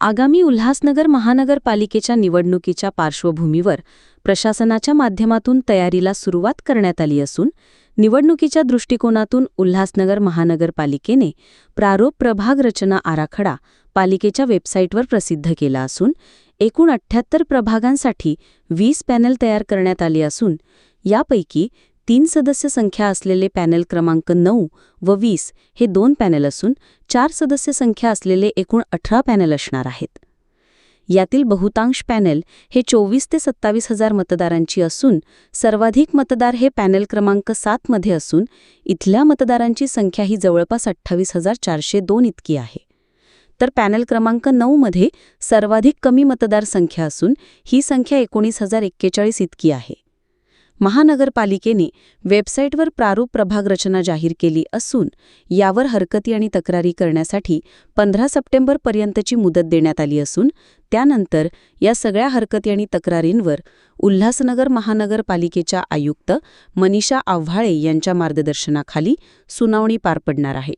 आगामी उल्हासनगर महानगरपालिकेच्या निवडणुकीच्या पार्श्वभूमीवर प्रशासनाच्या माध्यमातून तयारीला सुरुवात करण्यात आली असून निवडणुकीच्या दृष्टिकोनातून उल्हासनगर महानगरपालिकेने प्रारोप प्रभाग रचना आराखडा पालिकेच्या वेबसाईटवर प्रसिद्ध केला असून एकूण अठ्ठ्याहत्तर प्रभागांसाठी वीस पॅनल तयार करण्यात आले असून यापैकी तीन सदस्य संख्या असलेले पॅनल क्रमांक नऊ व वीस हे दोन पॅनल असून चार सदस्य संख्या असलेले एकूण अठरा पॅनल असणार आहेत. यातील बहुतांश पॅनल हे चोवीस ते सत्तावीस हजार मतदारांची असून सर्वाधिक मतदार हे पॅनल क्रमांक सातमध्ये असून इथल्या मतदारांची संख्या ही जवळपास अठ्ठावीस हजार चारशे दोन इतकी आहे. तर पॅनल क्रमांक नऊमध्ये सर्वाधिक कमी मतदार संख्या असून ही संख्या एकोणीस हजार एक्केचाळीस इतकी आहे. महानगरपालिकेने वेबसाईटवर प्रारूप प्रभाग रचना जाहीर केली असून यावर हरकती आणि तक्रारी करण्यासाठी पंधरा सप्टेंबरपर्यंतची मुदत देण्यात आली असून त्यानंतर या सगळ्या हरकती आणि तक्रारींवर उल्हासनगर महानगरपालिकेच्या आयुक्त मनीषा आव्हाळे यांच्या मार्गदर्शनाखाली सुनावणी पार पडणार आहे.